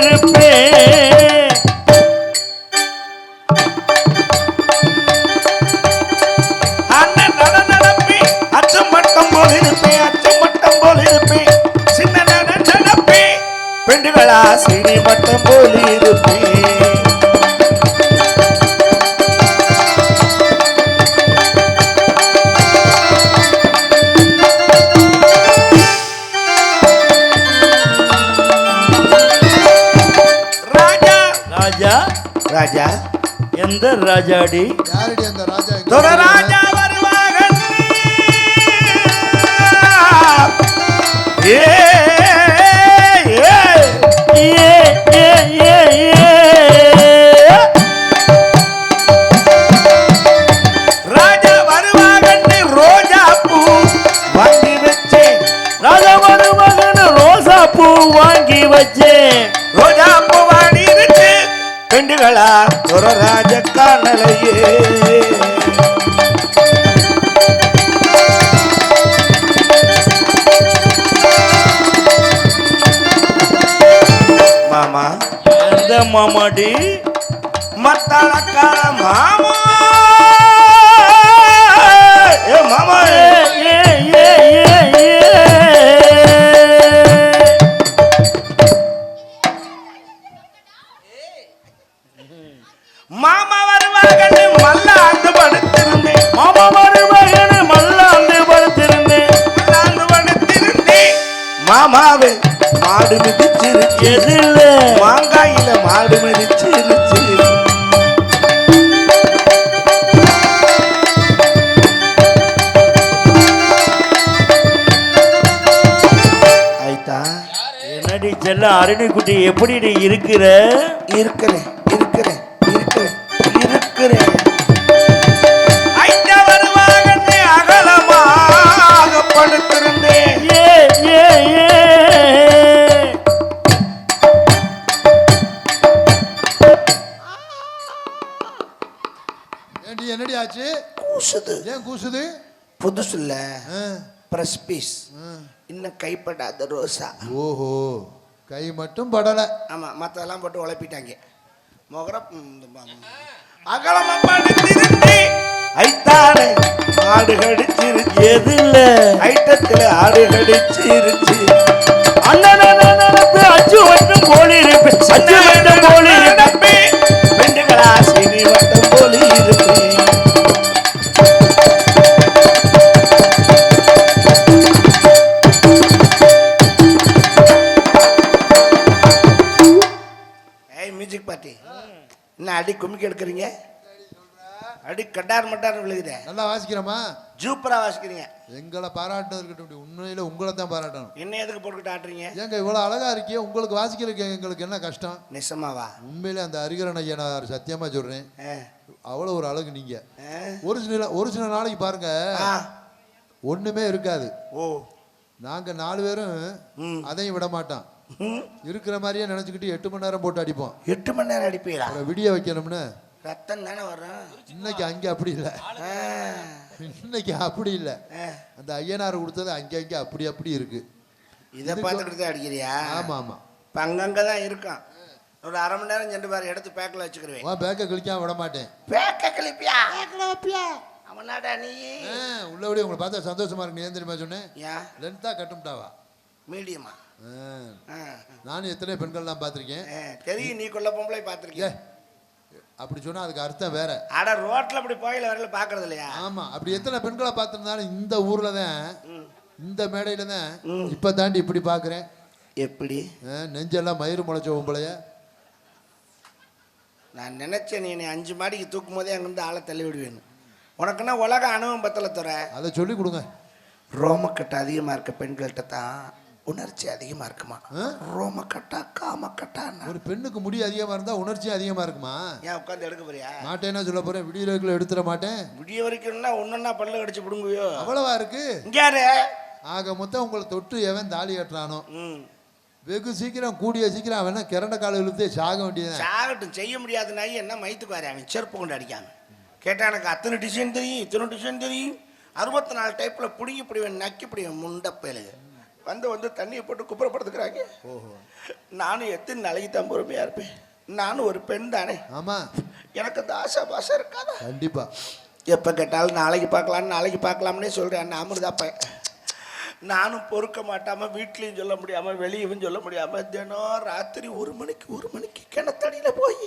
இருப்பேன். ராஜாடி. யாரடி அந்த காணலையே மாமா. எந்த மாமாடி? மத்தளக்கார மாமா. ஏ மாமா. ஏ ஏ ஏ ஏ மாமாவே மாடு மிதிச்சிருச்சு. எதில்? மாங்காயில மாடு மிதிச்சிருச்சு. என்னடி செல்ல அரணிக்குட்டி எப்படி நீ இருக்கிற? இருக்கிறேன் இருக்கிறேன் இருக்கிறேன் இருக்கிறேன். அகலமாக படுத்திருந்தேன் ஏண்டி என்னடி ஆச்சு? கூசுது. ஏன் கூசுது? புதுசு இல்ல. பிரஸ் பீஸ் ஆ. இன்னும் கைப்படாத ரோசா. ஓஹோ. கை மட்டும் படல. ஆமா மத்ததெல்லாம் போட்டு உழப்பிட்டாங்க. முகரம் அகலமா படுத்திருந்தி ஐத்தானே ஆடு கடிச்சிருச்சு எதில் ஐட்டத்துல ஆடு கடிச்சிருச்சு அண்ணன் அச்சு மட்டும் போலி இருப்பேன் அச்சு மட்டும் போலி என்ன அடி கும்மிக்கு எடுக்கிறீங்க? அடி கட்டார் மட்டார் விழுகுதே நல்லா வாசிக்கிறோமா ஜூப்பரா வாசிக்கிறீங்க. எங்களை பாராட்டணும் இருக்கட்டும் உண்மையில உங்களை தான் பாராட்டணும். என்ன எதுக்கு போட்டுக்கிட்டு ஆட்டுறீங்க? ஏங்க இவ்வளவு அழகா இருக்கியே உங்களுக்கு வாசிக்கிறதுக்கு எங்களுக்கு என்ன கஷ்டம்? நிசமாவா? உண்மையிலே அந்த அரிகரன் ஐயா நான் சத்தியமா சொல்றேன். அவ்வளவு ஒரு அழகு நீங்க. ஒரு சில ஒரு சில நாளைக்கு பாருங்க. ஒண்ணுமே இருக்காது. ஓ. நாங்க நாலு பேரும். அதையும் விட மாட்டோம். இருக்கிற மாதிரியே நினைச்சுக்கிட்டு எட்டு மணி நேரம் போட்டு அடிப்போம். எட்டு மணி நேரம் அடிப்பீங்களா அப்புறம் விடிய வைக்கணும்னு. ரத்தம் தானே வரும் இன்னைக்கு அங்கே அப்படி இல்லை. ஆ, இன்னைக்கு அப்படி இல்லை. அந்த ஐயனார் கொடுத்தது அங்கே அங்கே அப்படி அப்படி இருக்கு. இதை பார்த்துக்கிட்டு தான் அடிக்கிறியா? ஆமா ஆமா. இப்போ அங்கங்கே தான் இருக்கும். ஒரு அரை மணி நேரம் சென்று பாரு எடுத்து பேக்கில் வச்சுக்கிருவேன். பேக்கை கிழிக்காம விட மாட்டேன். பேக்க கிளிப்பியா அவனாடா நீ? உள்ளபடி உங்களை பார்த்தா சந்தோஷமா இருக்கு. நீ ஏன் தெரியுமா சொன்னேன்? ஏன்? லென்த்தா கட்டும்டாவா மீடியமா? நானும் எத்தனை பெண்கள்லாம் பார்த்துருக்கேன். ஆ, தெரியும் நீ கொல்ல பொம்பளை ஏ பார்த்துருக்கிய அப்படி சொன்னா அதுக்கு அர்த்தம் வேற. அட ரோட்ல அப்படி போயில வரல பார்க்கறது இல்லையா? ஆமா அப்படி எத்தனை பெண்களை பார்த்திருந்தாலும் இந்த ஊர்ல தான். இந்த மேடையில தான். இப்ப தாண்டி இப்படி பாக்குறேன் எப்படி? நெஞ்செல்லாம் மயிறு முளைச்ச உம்பளைய நான் நினைச்சேன் நீ என்னை அஞ்சு மாடிக்கு தூக்கும் போதே அங்கிருந்து ஆளை தள்ளி விடுவேன்னு. உனக்குன்னா உலக அனுபவம் பத்தல துற. அதை சொல்லி கொடுங்க. ரோமக்கட்டு அதிகமாக இருக்க பெண்கள்கிட்ட தான் உணர்ச்சி அதிகமாக இருக்குமா? ஆ? ரோமக்கட்டா காமக்கட்டான்னா ஒரு பெண்ணுக்கு முடி அதிகமா இருந்தா உணர்ச்சி அதிகமா இருக்குமா? ஏன் உட்காந்து எடுக்க போறியா? மாட்டேன்னா சொல்ல போறேன். விடியலுக்குள்ள எடுத்துட மாட்டேன். விடிய வரைக்கும்னா ஒன்னொன்னா பல்ல கடிச்சு பிடுங்குவியோ? அவ்வளவா இருக்கு. யாரு? ஆக மொத்தம் உங்களை தொட்டு எவன் தாலி கட்டுறானோ? வெகு சீக்கிரம் கூடிய சீக்கிரம் அவன் கிறண்ட கால இழுத்தே சாக வேண்டியதுதான்? சாகட்டும். செய்ய முடியாத நாய். என்ன மயத்துக்கு வாரு அவன்? செருப்பு கொண்டு அடிக்காம. கேட்டா எனக்கு அத்தனை டிசைன் தெரியும் இத்தனை டிசைன் தெரியும். அறுபத்தி நாலு டைப்பில் பிடிங்கி பிடிவேன் நக்கி பிடிவேன் முண்டப்பேலுங்க வந்து வந்து தண்ணியை போட்டு குப்புறப்படுத்துக்கிறாங்க. நானும் எத்தனை நாளைக்கு தான் பொறுமையா இருப்பேன். நானும் ஒரு பெண் தானே. ஆமா. எனக்கு அந்த ஆசை பாசம் இருக்காதா? கண்டிப்பா. எப்போ கேட்டாலும் நாளைக்கு பார்க்கலாம் நாளைக்கு பார்க்கலாம்னே சொல்கிறேன் அமிர்தாப்பேன் நானும் பொறுக்க மாட்டாமல் வீட்லேயும் சொல்ல முடியாமல் வெளியவும் சொல்ல முடியாமல் தினம் ராத்திரி ஒரு மணிக்கு ஒரு மணிக்கு கிணத்தடியில் போய்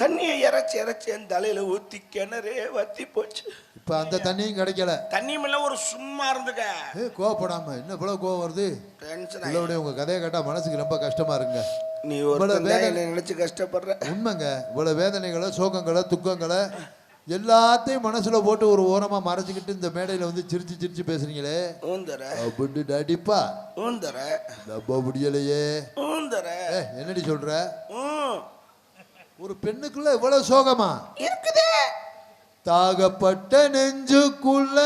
தண்ணியை இறைச்சி இறைச்சி என் தலையில் ஊற்றி கிணறே வத்தி போச்சு. இப்ப அந்த தண்ணியும் கிடைக்கல. தண்ணியுமெல்லாம் ஒரு சும்மா இருந்துக்க. கோவப்படாம என்ன இவ்வளவு கோவம் வருது? டென்ஷன் உங்க கதையை கேட்டா மனசுக்கு ரொம்ப கஷ்டமா இருக்குங்க. நீ ஒரு வேதனை- நினச்சி கஷ்டப்படுற. உண்மைங்க. இவ்வளவு வேதனைகளை சோகங்களை துக்கங்களை எல்லாத்தையும் மனசுல போட்டு ஒரு ஓரமா மறைச்சிக்கிட்டு இந்த மேடையில வந்து சிரிச்சு சிரிச்சு பேசுறீங்களே. அப்படி ஊந்தர நம்ப முடியலையே. என்னடி சொல்ற? ம். ஒரு பெண்ணுக்குள்ள இவ்வளவு சோகமா? இருக்குதே. தாகப்பட்ட நெஞ்சுக்குள்ள.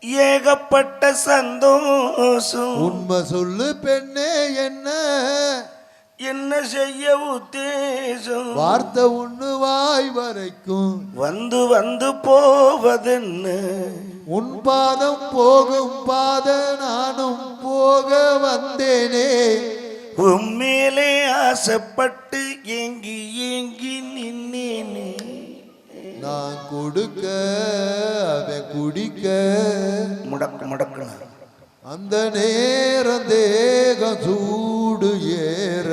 ஏகப்பட்ட சந்தோஷம். உண்மை சொல்லு பெண்ணே என்ன? என்ன செய்ய உத்தேசம்? வார்த்தை ஒண்ணு வாய் வரைக்கும். வந்து வந்து போவதென்ன? உன் பாதம் போகும் பாத நானும் போக வந்தேனே. உண்மையிலே ஆசைப்பட்டு ஏங்கி ஏங்கி நின்னேனே. நான் கொடுக்க அவன் குடிக்க. முடக்கு முடக்கணும் அந்த நேரம் தேகம் சூடு ஏற.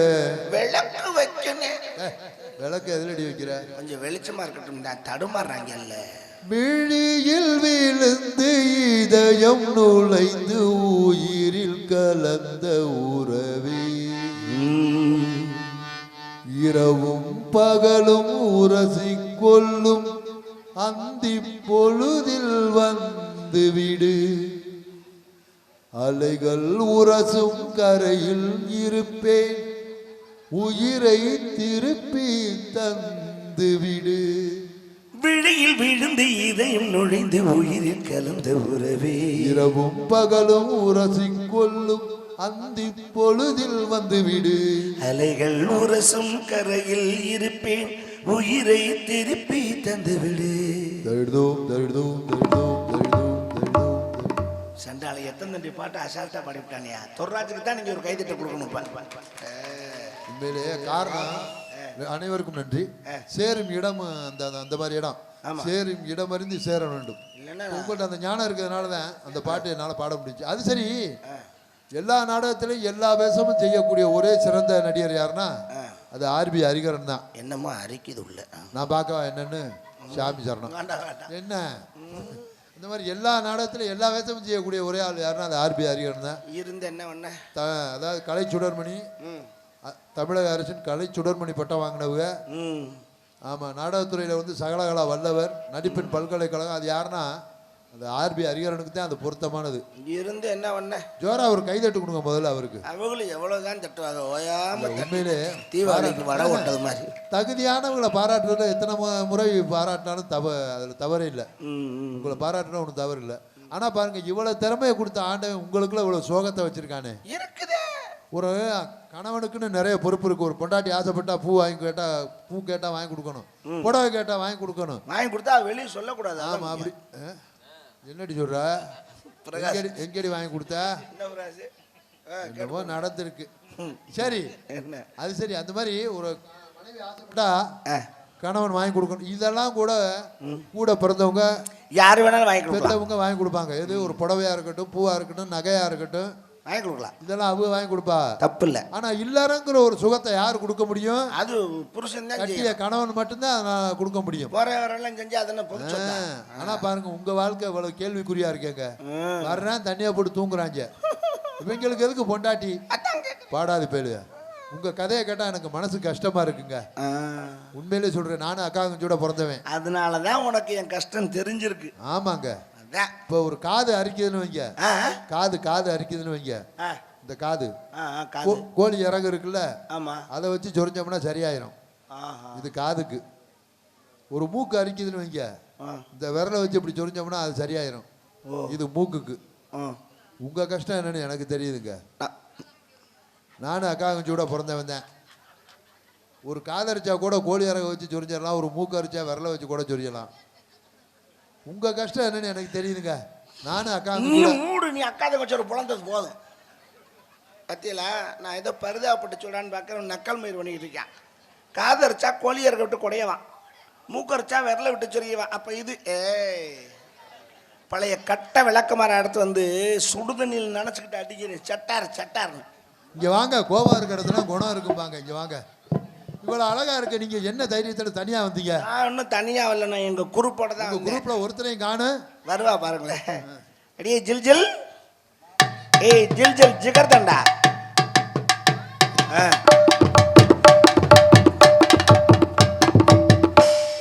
விளக்கு வைக்கணும். விளக்கு எதிலடி வைக்கிற? கொஞ்சம் வெளிச்சமா இருக்கட்டும் நான் தடுமாறுறாங்கல்ல விழியில் விழுந்து இதயம் நுழைந்து உயிரில் கலந்த உறவே. இரவும் பகலும் உரசி கொள்ளும் அந்தி பொழுதில் வந்து விடு அலைகள் உரசும் கரையில் இருப்பேன். உயிரை திருப்பி தந்து விடு விழியில் விழுந்து இதயம் நுழைந்து உயிரில் கலந்த உறவே. இரவும் பகலும் உரசிக் கொள்ளும் அந்தி பொழுதில் வந்து விடு அலைகள் உரசும் கரையில் இருப்பேன். உயிரை திருப்பி தந்துவிடு. தழுதோம் தழுதோம் தழுதோம் தழுதோம் தழுதோம். சண்டாளை எத்தனை தண்டி பாட்டு அசால்ட்டா பாடிவிட்டானியா தொர்ராஜுக்கு தான் நீங்க ஒரு கைதட்ட கொடுக்கணும் உண்மையிலேயே காரணம் அனைவருக்கும் நன்றி. சேரும் இடம் அந்த அந்த- மாதிரி இடம். சேரும் இடம் அறிந்து சேர வேண்டும். உங்கள்கிட்ட அந்த ஞானம் இருக்கிறதுனால தான் அந்த பாட்டு என்னால் பாட முடிஞ்சு. அது சரி. எல்லா நாடகத்திலையும் எல்லா வேஷமும் செய்யக்கூடிய ஒரே சிறந்த நடிகர் யாருன்னா அது ஆர்பி ஹரிகரன் தான். என்னமோ அரிக்குது உள்ள? நான் பார்க்க என்னன்னு? சாமி சரணம். என்ன? இந்த மாதிரி எல்லா நாடகத்திலும் எல்லா வேஷமும் செய்யக்கூடிய ஒரே ஆள் யாருன்னா அது ஆர்பி ஹரிகரன் தான். இருந்து என்ன பண்ண? அதாவது கலை சுடர்மணி. தமிழக அரசின் கலை சுடர்மணி பட்டம் வாங்கினவங்க. ஆமாம் நாடகத்துறையில் வந்து சகலகலா வல்லவர் நடிப்பின் பல்கலைக்கழகம். அது யாருன்னா அந்த ஆர்பி ஹரிகரனுக்கு தான் அது பொருத்தமானது. இருந்து என்ன பண்ண? ஜோரா ஒரு கைதட்டு கொடுங்க முதல்ல அவருக்கு. அவங்களும் எவ்வளவுதான் தட்டுவாங்க ஓயாம உண்மையிலே தீபாவளிக்கு வடை ஓட்டது மாதிரி. தகுதியானவங்களை பாராட்டுறதுல எத்தனை முறை பாராட்டினாலும் தவ அதில் தவறே இல்லை. உங்களை பாராட்டினா ஒன்றும் தவறு இல்லை. ஆனால் பாருங்க இவ்வளோ திறமையை கொடுத்த ஆண்டவன் உங்களுக்குள்ள இவ்வளோ சோகத்தை வச்சிருக்கானே. இருக்குதே. ஒரு கணவனுக்குன்னு நிறைய பொறுப்பு இருக்கு. ஒரு பொண்டாட்டி ஆசைப்பட்டா பூ வாங்கி கேட்டா பூ கேட்டா வாங்கி கொடுக்கணும். புடவை கேட்டா வாங்கி கொடுக்கணும். வாங்கி கொடுத்தா வெளியே சொல்லக்கூடாது ஆமா அப்படி? என்னடி சொல்ற. எங்கடி வாங்கி கொடுத்தா? என்னமோ நடந்திருக்கு. சரி. அது சரி. அந்த மாதிரி ஒரு மனைவி ஆசைப்பட்டா ஆ, கணவன் வாங்கி கொடுக்கணும். இதெல்லாம் கூட கூட பிறந்தவங்க யாரு வேணாலும் வாங்கி பெற்றவங்க வாங்கி கொடுப்பாங்க. எது ஒரு புடவையா இருக்கட்டும் பூவா இருக்கட்டும் நகையா இருக்கட்டும். வாங்கி கொடுக்கலாம். இதெல்லாம் அவங்க வாங்கி கொடுப்பா. தப்பு இல்லை ஆனா இல்லறங்கிற ஒரு சுகத்தை யார் கொடுக்க முடியும்? அது புருஷன் தான் கட்டிய கணவன் மட்டும்தான் கொடுக்க முடியும். போற வரலாம் செஞ்சு அதென்ன பொது சொத்தா? ஆ, ஆனா பாருங்க உங்க வாழ்க்கை இவ்வளவு கேள்விக்குறியா இருக்கேங்க. வர்றேன் தண்ணியா போட்டு தூங்குறாங்க. இவங்களுக்கு எதுக்கு பொண்டாட்டி. பாடாது பேரு உங்க கதையை கேட்டா எனக்கு மனசு கஷ்டமா இருக்குங்க. உண்மையிலே சொல்றேன் நானும் அக்காங்கச்சூட பிறந்தவன். அதனாலதான் உனக்கு என் கஷ்டம் தெரிஞ்சிருக்கு. ஆமாங்க. அதான் இப்போ ஒரு காது அரிக்குதுன்னு வைங்க. காது காது அரிக்குதுன்னு வைங்க. இந்த காது. கோழி இறகு இருக்குல்ல? ஆமா. அதை வச்சு சொரிஞ்சோம்னா சரியாயிரும். இது காதுக்கு. ஒரு மூக்கு அரிக்குதுன்னு வைங்க. இந்த விரலை வச்சு இப்படி சொரிஞ்சோம்னா அது சரியாயிரும். இது மூக்குக்கு. ஆ. உங்க கஷ்டம் என்னன்னு எனக்கு தெரியுதுங்க. நான்- நானும் அக்காங்க சூட பிறந்தவன் தான் ஒரு காதரிச்சா கூட கோழி இறக வச்சு சொரிஞ்சிடலாம். ஒரு மூக்கு அரிச்சா விரலை வச்சு கூட சொரியலாம் உங்க கஷ்டம் என்னன்னு எனக்கு தெரியுதுங்க. நானும் அக்கா நீ மூடு நீ அக்காத கொஞ்சம் புலந்தது போதும். பத்தியில நான் ஏதோ பரிதாபப்பட்டு சொல்றான்னு பார்க்குறேன் நக்கல் மயிர் பண்ணிக்கிட்டு இருக்கேன். காதரிச்சா கோழியர்க விட்டு குடையவான். மூக்கரிச்சா விரல விட்டு சொரியவான் அப்போ இது ஏய் பழைய கட்ட விளக்கமார எடுத்து வந்து சுடுதண்ணியில் நினச்சிக்கிட்டு அடிக்கிறேன் சட்டார் சட்டார்னு இங்க வாங்க கோவம் இருக்கிற இடத்துல குணம் இருக்கும்பாங்க. இங்க வாங்க. இவ்வளவு அழகா இருக்கு. நீங்க என்ன தைரியத்துல தனியா வந்தீங்க? நான் இன்னும் தனியாக வரல நான் எங்கள் குரூப்போட தான் உங்க வந்தேன். குரூப்ல ஒருத்தரையும் காணு. வருவா பாருங்களேன். அடியே ஜில் ஜில். ஏய் ஜில் ஜில் ஜிகர் தண்டா ஆ.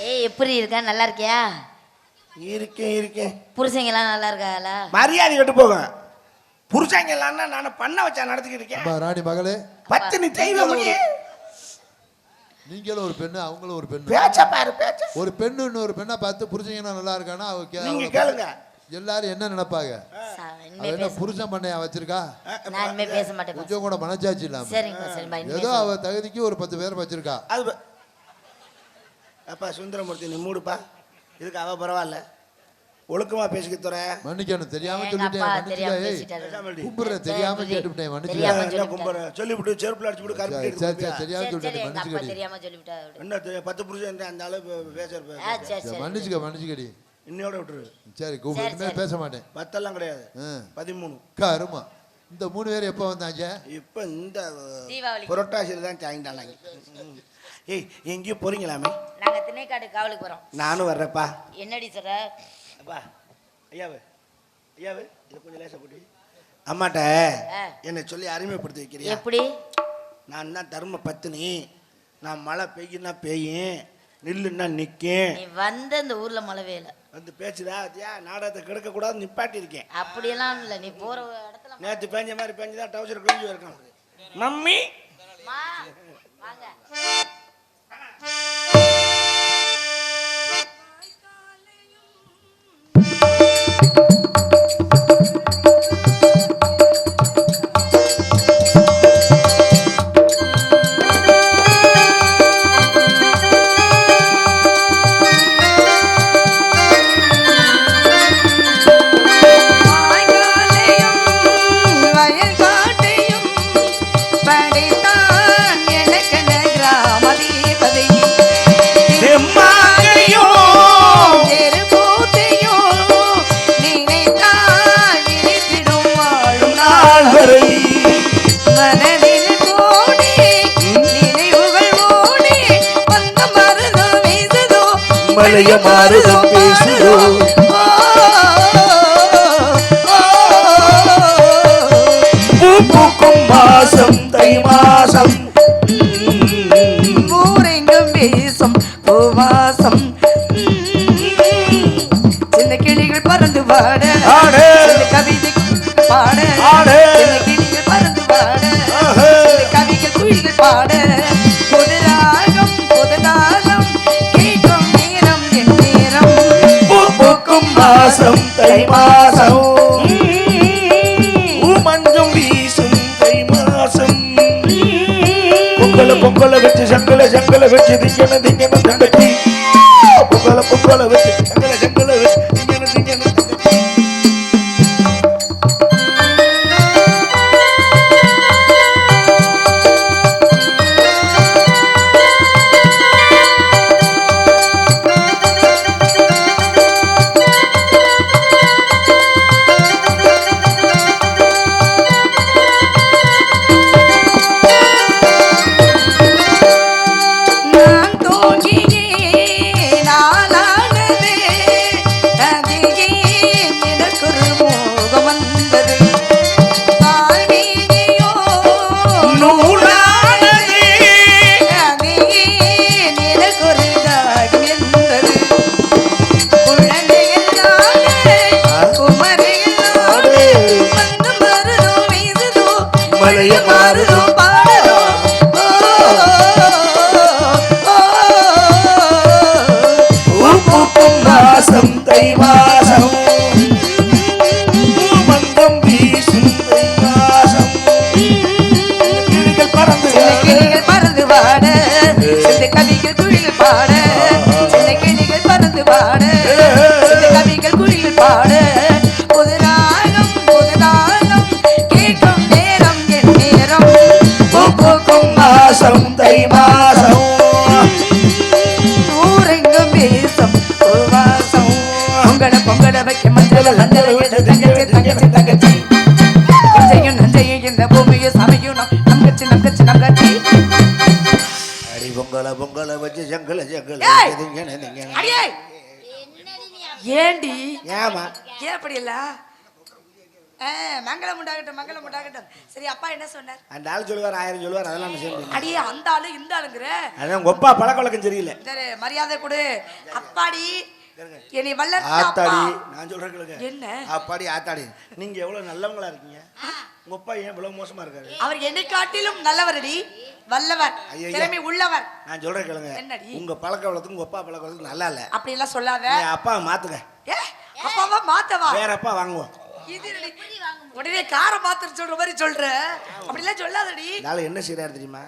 ஏய் எப்படி இருக்க? நல்லா இருக்கியா? இருக்கேன் இருக்கேன். புருஷங்கெல்லாம் நல்லா இருக்காங்களா? மரியாதை கட்டு போகும். புருஷங்க இல்லைன்னா நான் பண்ண வச்சா நடத்திக்கிட்டு இருக்கேன். அம்மா ராணி மகளே. பத்து நீ தெய்வம். நீங்களும் ஒரு பெண்ணு அவங்களும் ஒரு பெண்ணு. பேச்ச பாரு பேச்ச. ஒரு பெண்ணு இன்னொரு பெண்ணை பார்த்து புருஷங்கன்னா நல்லா இருக்கானா? அவ கே- நீங்க கேளுங்க. எல்லாரும் என்ன நினைப்பாங்க? என்ன புருஷன் பண்ணையா வச்சிருக்கா? நான் பேச மாட்டேன் கொஞ்சம் கூட மனச்சாட்சி இல்லாம. ஏதோ அவ தகுதிக்கு ஒரு பத்து பேர் வச்சிருக்கா. அப்பா சுந்தரமூர்த்தி நீ மூடுப்பா. இதுக்கு அவ பரவாயில்ல. ஒழுக்கமா பேசிக்க துற மன்னிக்கணும் தெரியாம சொல்லிட்டேன். தெரியாம தெரியாம கேட்டுவிட்டேன் தெரியாம சொல்லிட்டேன். கும்பர சொல்லிவிட்டு செருப்புல அடிச்சு விட்டு கருப்பு சரி சரி தெரியாம சொல்லிட்டேன் தெரியாம அப்படி. என்ன தெ- பத்து புருஷன் அந்த அளவு பேசுற ஆ, சரி, சரி. மன்னிச்சுக்க மன்னிச்சுக்கடி. இன்னையோட விட்டுரு. சரி கூப்பிடு. சரி, இனிமே சரி. பேச மாட்டேன். பத்தெல்லாம் கிடையாது. பதிமூணு. கருமா. இந்த மூணு பேர் எப்போ வந்தாங்க? இப்ப இந்த தீபாவளி. புரட்டாசியில் தான் சாய்ந்தாங்க ஏய் எங்கேயும் போறீங்களாமே? நாங்க திணைக்காடு காவலுக்கு போறோம். நானும் வர்றேப்பா என்னடி சொல்ற? அப்பா ஐயாவு ஐயாவு இதை கொஞ்சம் லேசா போட்டு. அம்மாட்ட. என்னை சொல்லி அறிமுகப்படுத்தி வைக்கிறியா? எப்படி? நான் தான் தர்ம பத்தினி நான் மழை பெய்யுன்னா பெய்யும் நில்லுன்னா நிற்கும். வந்த இந்த ஊர்ல மழை வேலை. வந்து பேச்சுதா அதியா நாடகத்தை கெடுக்கக்கூடாது நிப்பாட்டி இருக்கேன் அப்படியெல்லாம் இல்ல நீ போற இடத்துல நேற்று பெஞ்ச மாதிரி பெஞ்சுதான் டவுசர் கிழிஞ்சு இருக்கான் மம்மி! மா, வாங்க. மலைய மாறுதம் பேசுதோ. பூக்கும் மாசம் தை மாசம் மாசம் தை மாசம் மஞ்சம் வீசும் தை மாசம் பொங்கல பொங்கல வச்சு சங்கல சங்கல வச்சு திங்கன திங்கன தங்கச்சி. பொங்கல பொங்கல வச்சு. ஏன் அப்படி இல்ல? மங்களம் உண்டாகட்டும் மங்களம் உண்டாகட்டும். சரி அப்பா என்ன சொன்னார்? அந்த ஆள் சொல்லுவார் ஆயிரம் சொல்லுவார் அதெல்லாம் செய்ய அடியே அந்த ஆளு இந்த ஆளுங்கிற. அதான் அப்பா பழக்க வழக்கம் சரியில்லை. சரி மரியாதை கொடு. அப்பாடி என்னை வல்லத்த ஆத்தாடி நான் சொல்றேன் கேளுங்க. என்ன? அப்பாடி ஆத்தாடி. நீங்க எவ்வளவு நல்லவங்களா இருக்கீங்க? உங்க அப்பா ஏன் இவ்வளவு மோசமா இருக்காரு? அவர் என்னை காட்டிலும் நல்லவரடி வல்லவர். திறமை உள்ளவர். நான் சொல்றேன் கேளுங்க? உங்க பழக்க வழக்கத்துக்கு உங்க அப்பா பழக்க வழக்கத்துக்கு நல்லா இல்ல. அப்படி எல்லாம் சொல்லாத அப்பா மாத்துங்க. அப்பாவா மாத்தவா? வேற அப்பா வாங்குவோம்? உடனே காரை மாத்திர சொல்ற மாதிரி சொல்ற. அப்படி எல்லாம் சொல்லாதடி. நாளை என்ன செய்யறாரு தெரியுமா?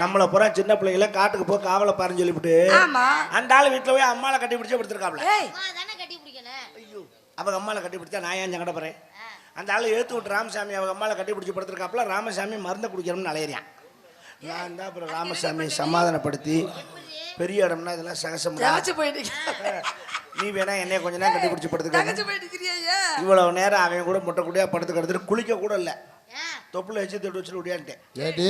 நம்மள பூரா சின்ன பிள்ளைங்கள காட்டுக்கு போய் காவலை பாருன்னு சொல்லிவிட்டு ஆமா. அந்த ஆளு வீட்டுல போய் அம்மால கட்டி பிடிச்சே படுத்திருக்காப்ல அவங்க அம்மால கட்டி பிடிச்சா நான் ஏன் சங்கட போறேன்? அந்த ஆளு ஏத்து விட்டு ராமசாமி அவங்க அம்மால கட்டி பிடிச்சி படுத்திருக்காப்ல ராமசாமி மருந்தை குடிக்கணும்னு அலையறியான் நான் தான் அப்புறம் ராமசாமி சமாதானப்படுத்தி பெரிய இடம்னா இதெல்லாம் சகசம். போயிட்டீங்க. நீ வேணா என்னைய கொஞ்ச நேரம் கட்டி பிடிச்சி படுத்துக்க இவ்வளவு நேரம் அவன் கூட முட்டை குடியா படுத்து கிடத்துட்டு குளிக்க கூட இல்லை. தொப்புல வச்சு தொட்டு வச்சுட்டு ஓடியான்ட்டேன். ஏண்டி?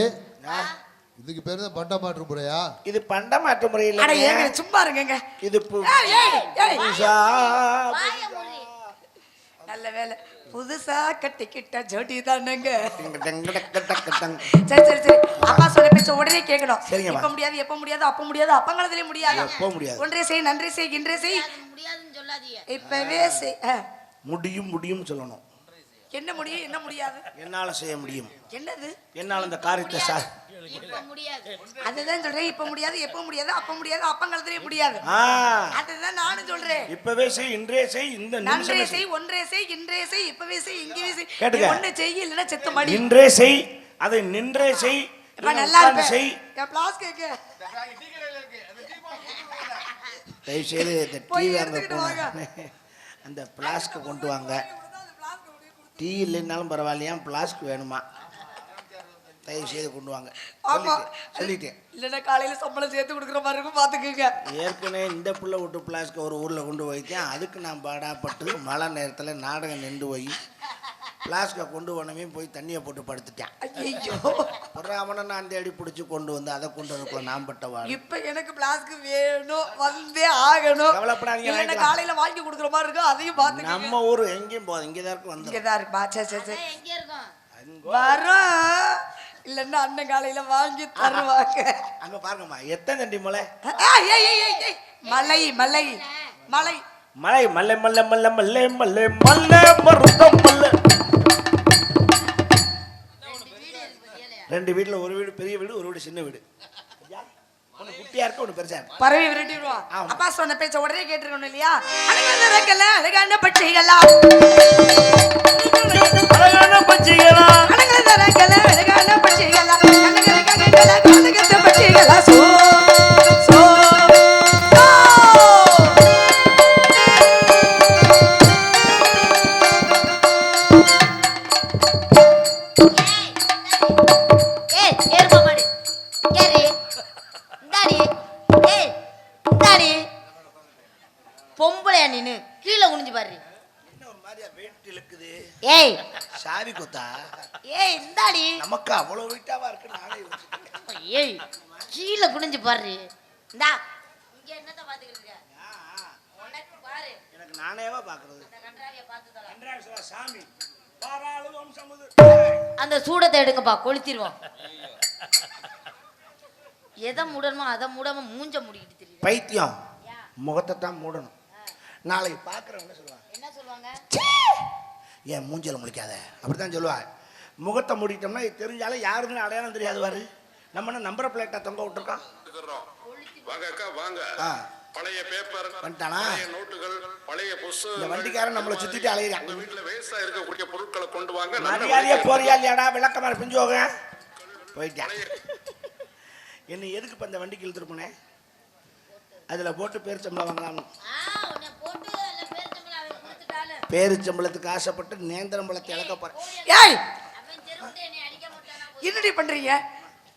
இதுக்கு பேர் தான் பண்டா மாற்று முறையா? இது பண்ட மாற்ற முறையில் அட ஏங்க சும்மா இருங்கங்க. இது நல்ல வேலை. புதுசா கட்டிக்கிட்ட ஜோடி தானங்க. சரி சரி சரி. அப்பா சொல்ல பேச்ச உடனே கேட்கணும். இப்ப முடியாது எப்ப முடியாது அப்ப முடியாது அப்பங்காலத்திலே முடியாது. எப்போ முடியாது? ஒன்றே செய் நன்றே செய் இன்றே செய். முடியாதுன்னு சொல்லாதீங்க. இப்பவே செய் ஆ. முடியும் முடியும் சொல்லணும். என்ன முடியும் என்ன முடியாது? என்னால செய்ய முடியும். என்னது? என்னால் அந்த காரியத்தை சா இப்ப முடியாது. அதுதான் சொல்றேன் இப்ப முடியாது எப்ப முடியாது அப்ப முடியாது அப்பங்காலத்திலே முடியாது. அதுதான் நானும் சொல்றேன். இப்பவே செய் இன்றே செய் இந்த நன்றே செய். செய் ஒன்றே செய் இன்றே செய் இப்பவே செய் இங்கவே செய். கேட்டுக்க. நீ ஒண்ணு செய் இல்லைன்னா செத்து மடி. இன்றே செய் அதை நின்றே செய் இப்ப நல்லா இருப்பேன். செய். பிளாஸ் கேக்கு. தயவு செய்து இந்த டீ அந்த பிளாஸ்க்கு கொண்டு வாங்க. டீ இல்லைன்னாலும் பரவாயில்லையா பிளாஸ்க் வேணுமா? தயவு செய்து கொண்டு வாங்க. சொல்லிட்டேன் இல்லைன்னா காலையில சம்பளம் சேர்த்து கொடுக்குற மாதிரி இருக்கும் பாத்துக்குங்க ஏற்கனவே இந்த புள்ள விட்டு பிளாஸ்க்கு ஒரு ஊரில் கொண்டு போய்த்தேன் அதுக்கு நான் பாடாப்பட்டு மழை நேரத்தில் நாடகம் நின்று போய் பிளாஸ்கை கொண்டு போனவே போய் தண்ணியை போட்டு படுத்துட்டேன். ஐயோ அப்புறம் அவனை நான் தேடி பிடிச்சி கொண்டு வந்து அதை கொண்டு வரக்குள்ள நான் பட்டவா இப்ப எனக்கு பிளாஸ்க் வேணும் வந்தே ஆகணும். கவலைப்படாதீங்க. காலையில வாங்கி கொடுக்குற மாதிரி இருக்கும் அதையும் பாத்துக்கங்க நம்ம ஊர் எங்கேயும் போதும் இங்கே தான் இருக்கு வந்துடும் இங்கதான் இருக்குமா? சரி சரி சரி எங்க இருக்கோம். வரோம். இல்லைன்னா அண்ணன் காலையில வாங்கி தருவாங்க. அங்கே பாருங்கம்மா எத்தனை தண்டி மலை? ஆ, ஏய், ஏய், ஏய், ஏய். மலை மலை. மலை. மலை மல்லை மல்லை மல்லை மல்லை மல்லை மல்லை மருதம் மல்லை ரெண்டு வீட்டில் ஒரு வீடு பெரிய வீடு ஒரு வீடு சின்ன வீடு. குட்டியா இருக்கு ஒன்று பெருசா இருக்கு பறவை விரட்டிடுவான் ஆமா. அப்பா சொன்ன பேச்ச உடனே கேட்டுருக்கணும் இல்லையா? அழகான அழகான பட்சிகளா? அழகான பச்சைகளா அழகான ரெக்கல அழகான பட்சிகளா? பட்சிகளா? சோ பாரு. இந்தா. இங்க என்னத்த பாத்துக்கிட்டு இருக்க? உனக்கு பாரு. எனக்கு நானேவா. கன்றாவிசலா சாமி அந்த சூடத்தை எடுங்கப்பா கொளுத்திடுவோம் எதை மூடணுமோ அதை மூடாம மூஞ்ச மூடிக்கிட்டு தெரியுது. பைத்தியம். முகத்தை தான் மூடணும். நாளைக்கு பார்க்குறவங்க சொல்லுவாங்க? என்ன சொல்லுவாங்க? ஏன் மூஞ்சில முழிக்காத? அப்படித்தான் சொல்லுவாங்க முகத்தை மூடிட்டோம்னா தெரிஞ்சாலும் யாருக்குன்னு அடையாளம் தெரியாது பாரு. நம்ம என்ன நம்பர் பிளேட்டா தொங்க விட்டுருக்கோம்? இருக்கிறோம். வாங்க அக்கா வாங்க. ஆ. பழைய பேப்பர்? பழைய நோட்டுகள் பழைய இந்த புஸ்தகங்கள் வண்டிக்காரன் நம்மளை சுத்திட்டு அலையிறான். உங்க வீட்டுல வேஸ்டா இருக்கக்கூடிய பொருட்களை கொண்டு வாங்க. மரியாதையா போறியா இல்லையாடா? விளக்கமாறு பிஞ்சு போக போயிட்டேன். என்ன எதுக்கு இப்போ இந்த வண்டிக்கு இழுத்துட்டு போனேன் அதில் போட்டு பேரிச்சம்பளம் வாங்கலாம். ஆ உன்னை போட்டு அதுல பேரிச்சம்பழம் அவன் கொடுத்துட்டாலும் பேரிச்சம்பளத்துக்கு ஆசைப்பட்டு நேந்திரம்பழத்தை இழக்க போறேன். ஏய்! அவன் தெருவுட்டு என்னை அடிக்க மாட்டானா என்னடி பண்றீங்க?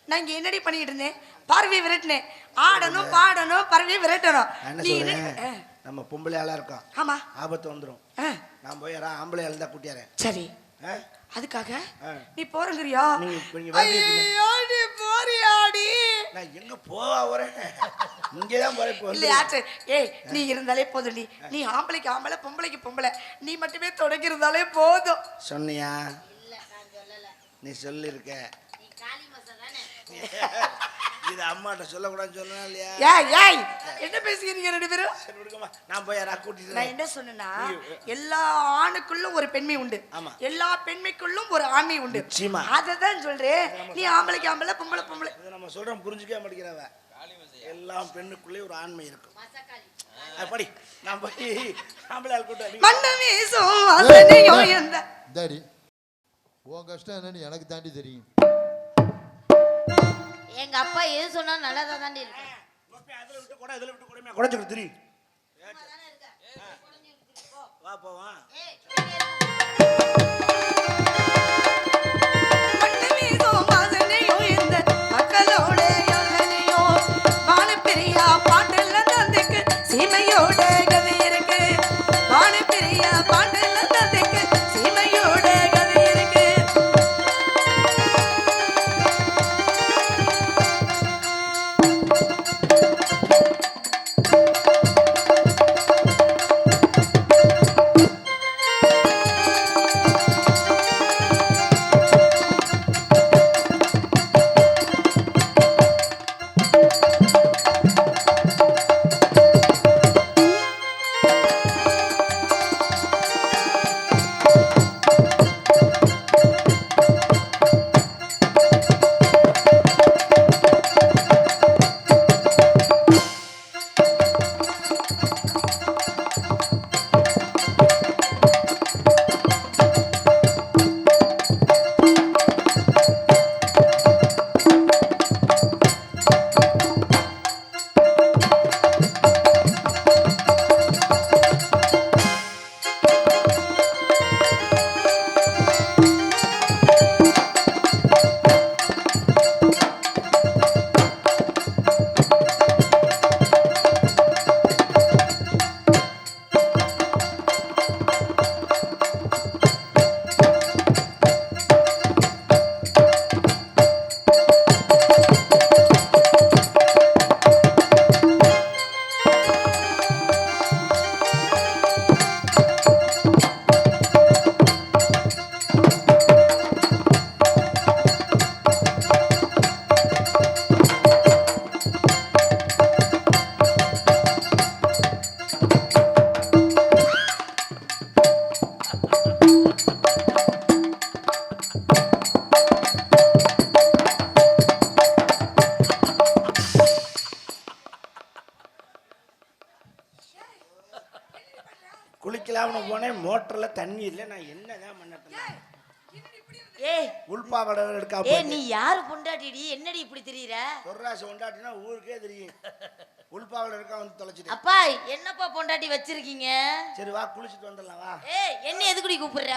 நான் இங்க என்னடி பண்ணிட்டு இருந்தேன்? பறவை விரட்டினேன். ஆடணும் பாடணும் பறவை விரட்டணும். என்ன நீ என்ன- நம்ம பொம்பளையாளா இருக்கோம். ஆமா. ஆபத்து வந்துடும் ஆ, நான் போய் யாரா? ஆம்பளை இருந்தா கூட்டியாரேன். சரி. ஆ? அதுக்காக ஆ. நீ போறங்கிறியா? நீங்க இப்ப நீங்க. ஐயோ நீ போறியாடி? நான் எங்க போவா வரேன் இங்கதான் போறேன் இப்போ வந்து. இல்லையா சரி ஏய் நீ இருந்தாலே போதும் நீ நீ ஆம்பளைக்கு ஆம்பளை பொம்பளைக்கு பொம்பளை. நீ மட்டுமே தொடங்கி இருந்தாலே போதும். சொன்னியா? இல்ல நான் சொல்லல நீ சொல்லிருக்க. இது அம்மாட்ட சொல்லக்கூடாதுன்னு சொல்லணும் இல்லையா? ஏய் ஏய் என்ன பேசுகிறீங்க ரெண்டு பேரும்? சரி விடுங்கம்மா. நான் போய் யாரா கூட்டிட்டு நான். என்ன சொன்னேன்னா எல்லா ஆணுக்குள்ளும் ஒரு பெண்மை உண்டு. ஆமா. எல்லா பெண்மைக்குள்ளும் ஒரு ஆண்மை உண்டு. நிச்சயமா. அததான் சொல்றேன். நீ ஆம்பளைக்கு ஆம்பளை பொம்பளை பொம்பளை. இதை நம்ம சொல்றோம் புரிஞ்சுக்கவே மாட்டேங்கிறவ. எல்லாம் பெண்ணுக்குள்ளே ஒரு ஆண்மை இருக்கும். அது படி. நான் போய் ஆம்பளை ஆள் கூட்ட மண்ண வீசும் வாசனையோ எந்த இந்தாடி. உன் கஷ்டம் என்னன்னு எனக்கு தாண்டி தெரியும். எங்க அப்பா எது சொன்னாலும் நல்லதா தாண்டி இருக்கு அதுல விட்டு கூட இதுல விட்டு கூட குறைச்சிட்டு திரி. வா போவா போனேன் மோட்டர்ல தண்ணி இல்லை நான் என்னதான் பண்ணட்டேன் ஏய் உள்பாவடை எடுக்காம ஏய் நீ யாரு பொண்டாட்டிடி? என்னடி இப்படி தெரியுற? சொர்ராசு கொண்டாட்டினா ஊருக்கே தெரியும். உள்பாவடை எடுக்க வந்து தொலைச்சிட்டேன் அப்பா என்னப்பா பொண்டாட்டி வச்சிருக்கீங்க? சரி வா குளிச்சுட்டு வந்துடலாம் வா. ஏய் என்ன எதுக்குடி கூப்பிடுற?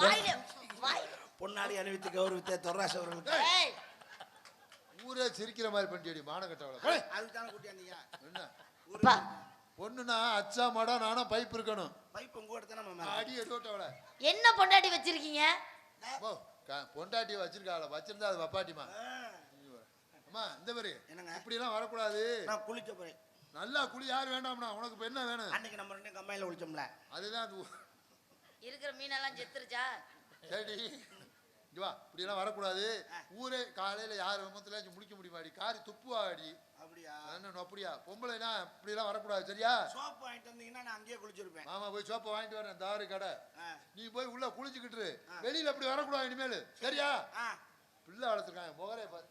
வாயில வாய் பொன்னாடி அணிவித்து கௌரவித்த தொர்ராசு அவர்களுக்கு. ஏய் ஊரே சிரிக்கிற மாதிரி பண்ணிடி மானம் கட்டவளை. அதுக்கு தானே கூட்டியாந்தீங்க என்ன? பொண்ணுனா அச்சா மடா நானும் பைப் இருக்கணும். பைப் உங்க கூட தானே மாமா? அடி எடுவட்டவளை என்ன பொண்டாட்டி வச்சிருக்கீங்க? பொண்டாட்டி வச்சிருக்காள வச்சிருந்தா அது வப்பாட்டிமா அம்மா இந்த மாதிரி என்னங்க? இப்படி எல்லாம் வரக்கூடாது. நான் குளிக்க போறேன். நல்லா குளி யார் வேண்டாம்னா? உனக்கு இப்ப என்ன வேணும்? அன்னைக்கு நம்ம ரெண்டும் கம்மாயில குளிச்சோம்ல. அதுதான் அது. இருக்கிற மீனெல்லாம் செத்துருச்சா? சரி. இங்க வா இப்படி எல்லாம் வரக்கூடாது ஊரே காலையில யார் விமத்துல முடிக்க முடியுமாடி? காரி துப்புவாடி. அப்படியா? என்ன அப்படியா? பொம்பளைனா இப்படி எல்லாம் வரக்கூடாது சரியா? சோப்பு வாங்கிட்டு வந்தீங்கன்னா நான் அங்கேயே குளிச்சிருப்பேன். மாமா போய் சோப்பை வாங்கிட்டு வரேன் தாரு கடை. நீ போய் உள்ள குளிச்சுக்கிட்டு. வெளியில அப்படி வரக்கூடாது இனிமேல் சரியா? பிள்ளை வளர்த்துருக்காங்க முகரே பாரு.